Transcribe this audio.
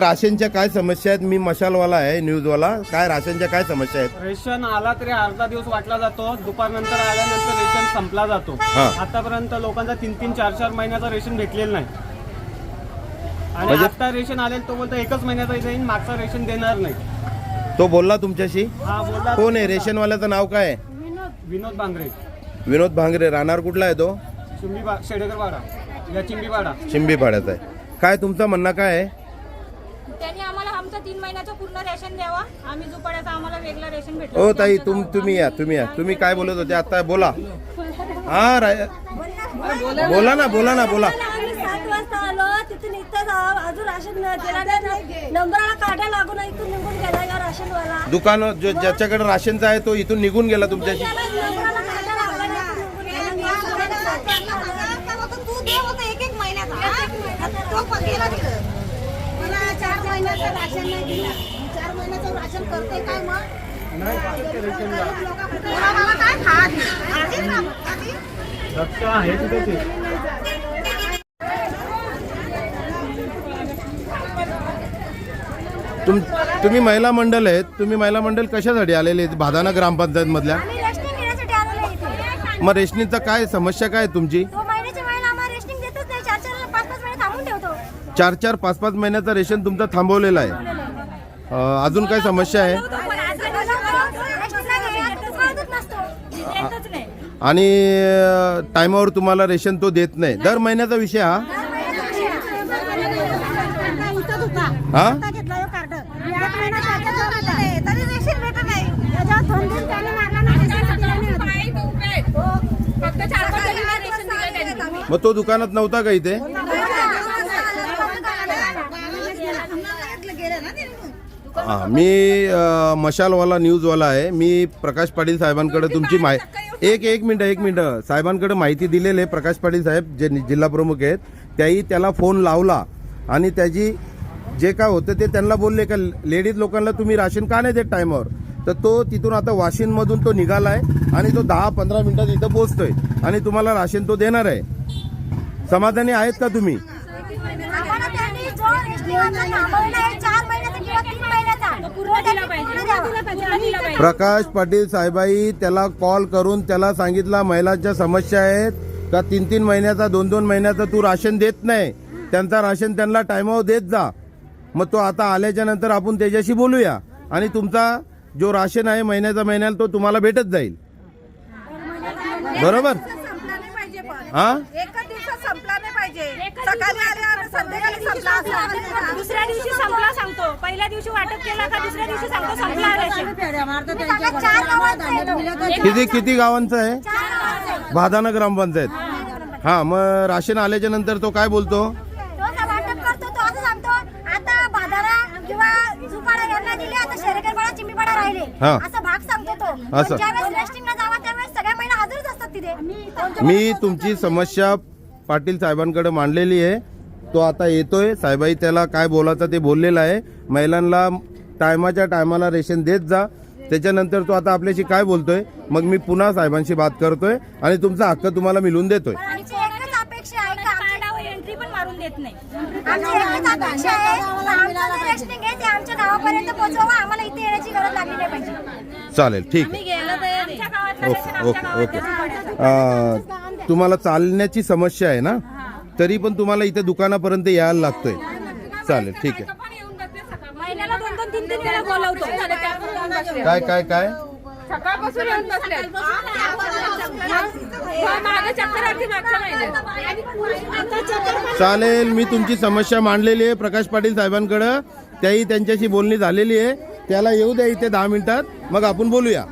राशनच्या काय समस्या आहेत? मी मशालवाला आहे न्यूजवाला. काय राशनच्या काय समस्या आहेत? रेशन आला तरी अर्धा दिवस वाटला जातो दुपारनंतर आल्यानंतर रेशन संपला जातो. हा. आतापर्यंत लोकांचा तीन तीन चार चार महिन्याचा रेशन भेटलेलं नाही. आणि म्हणजे- आता रेशन आलेलं तो बोलतो एकच महिन्याचा येईल मागचा रेशन देणार नाही. तो बोलला तुमच्याशी? हा बोलला कोण आहे? रेशनवाल्याचं नाव काय आहे? विनोद. बांगरे विनोद भांगरे. राहणार कुठला आहे तो? चिंबी बा शेडेकर वाडा या चिंबीवाडा चिंबीपाड्याचा आहे. काय तुमचं म्हणणं काय आहे? त्यांनी आम्हाला आमचं तीन महिन्याचं पूर्ण रेशन द्यावा. आम्ही जुपाड्याचं आम्हाला वेगळं रेशन भेटलं. ओ ताई तुम तुम्ही या तुम्ही या. तुम्ही काय बोलत होते? आता बोला. हा रा- बोला ना बोला ना बोला. आम्ही सात वाजता आलो. तिथून इथं जा- अजून राशन दिला नाही. नंबराला काढा लागून इथून निघून गेला या राशनवाला. दुकान जो ज्याच्याकडे राशनचा आहे तो इथून निघून गेला तुमच्याशी. त्याला नंबराला काढा लागला नाही, इथून निघून गेला. तू दे होतं एक एक महिन्याचा. आता तो पण गेला तिकडं मला चार महिन्याचं राशन नाही दिलं. चार महिन्याचं राशन करते काय मग? कोणा मला काय खात? आधी ना आधी. रक्त आहे तिथे ते. तुम तुम्ही महिला मंडळ आहेत. तुम्ही महिला मंडळ कशासाठी आलेले आहेत? भादाना ग्रामपंचायत मधल्या आम्ही रेशनिंग घेण्यासाठी आलेलो इथे. मग रेशनीचा काय समस्या काय आहे तुमची तो महिन्याच्या महिना आम्हाला रेशनिंग देतच नाही चार चार पाच पाच महिने थांबून ठेवतो चार चार पाच पाच महिन्याचं रेशन तुमचं थांबवलेलं आहे. अजून काय समस्या आहे? आणि टायमावर तुम्हाला रेशन तो देत नाही. दर महिन्याचा विषय हा? हा? मग तो दुकानात नव्हता का इथे त्याच्याजवळ होता. तरी रेशन भेटत नाही त्याच्यावर दोन दिन त्याने मारला नाही रेशन दिलं नाही अजून. फक्त चार पाच जणांना रेशन दिलं त्यांनी मग तो दुकानात नव्हता का इथे गेलं ना ते हा मी अ, मशालवाला न्यूजवाला आहे. मी प्रकाश पाटील साहेबांकडे तुमची माहिती एक एक मिनटं एक मिनटं. साहेबांकडे माहिती दिलेली आहे. प्रकाश पाटील साहेब जे नि- जिल्हा प्रमुख आहेत त्याही त्याला फोन लावला. आणि त्याची जे काय होतं ते त्यांना बोलले का लेडीज लोकांना तुम्ही राशन का नाही देत टायमावर? तर तो तिथून आता वाशिनमधून तो निघालाय आणि तो दहा पंधरा मिनिटात इथं पोहोचतोय. आणि तुम्हाला राशन तो देणार आहे. समाधानी आहेत का तुम्ही? आम्हाला त्यांनी जो रेशनिंग आमचा थांबवलेला आहे चार महिन्याचा किंवा तीन महिन्याचा प्रकाश पाटील साहेबाई त्याला कॉल करून त्याला सांगितलं महिलांच्या समस्या आहेत. का तीन तीन महिन्याचा दोन दोन महिन्याचा तू राशन देत नाही? त्यांचा राशन त्यांना टायमावर देत जा. मग तो आता आल्याच्यानंतर आपण त्याच्याशी बोलूया. आणि तुमचा जो राशन आहे महिन्याचा महिन्याला तो तुम्हाला भेटत जाईल. बरोबर? हा? पहिल्या दिवशी वाटप केला का दुसऱ्या दिवशी सांगतो संपला. किती किती गावांचं आहे? भादाना ग्रामपंचायत. हा मग राशन आल्याच्यानंतर तो काय बोलतो? तो का वाटप करतो तो असं सांगतो आता बाजारा किंवा जुपाडा यांना दिले आता शेरेकरपाडा चिंबीपाडा राहिले. हा. असं भाग सांगतो तो. असं. पण ज्यावेळेस रेस्टिंगला जावा त्यावेळेस सगळ्या महिला हजरच असतात तिथे. मी तुमची समस्या पाटील साहेबांकडे मांडलेली आहे. तो आता येतोय. साहेबाई त्याला काय बोलायचं ते बोललेलं आहे. महिलांना टायमाच्या टायमाला रेशन देत जा. त्याच्यानंतर तो आता आपल्याशी काय बोलतोय? मग मी पुन्हा साहेबांशी बात करतोय आणि तुमचा हक्क तुम्हाला मिळवून देतोय. पण आमची एकच अपेक्षा आहे का आमची- कार्डावर एंट्री पण मारून देत नाही. आमची एकच अपेक्षा आहे का आमचं जे रेशनिंग आहे ते आमच्या गावापर्यंत पोहोचवा आम्हाला इथे येण्याची गरज लागली नाही पाहिजे. चालेल ठीक आहे. गेलं तर आमच्या गावातलं रेशन ओके आमच्या ओके. गावात ओके अं, तुम्हाला चालण्याची समस्या आहे ना? तरी पण तुम्हाला इथे दुकानापर्यंत यायला लागतोय. चालेल ठीक आहे. महिन्याला दोन दोन तीन तीन वेळा बोलवतो काय काय काय? सकाळपासून येऊन बसले मागे चक्कर आली मागच्या महिन्यात. चालेल मी तुमची समस्या मांडलेली आहे. प्रकाश पाटील साहेबांकडं. त्याही त्यांच्याशी बोलणी झालेली आहे. त्याला येऊ द्या इथे दहा मिनिटात. मग आपण बोलूया.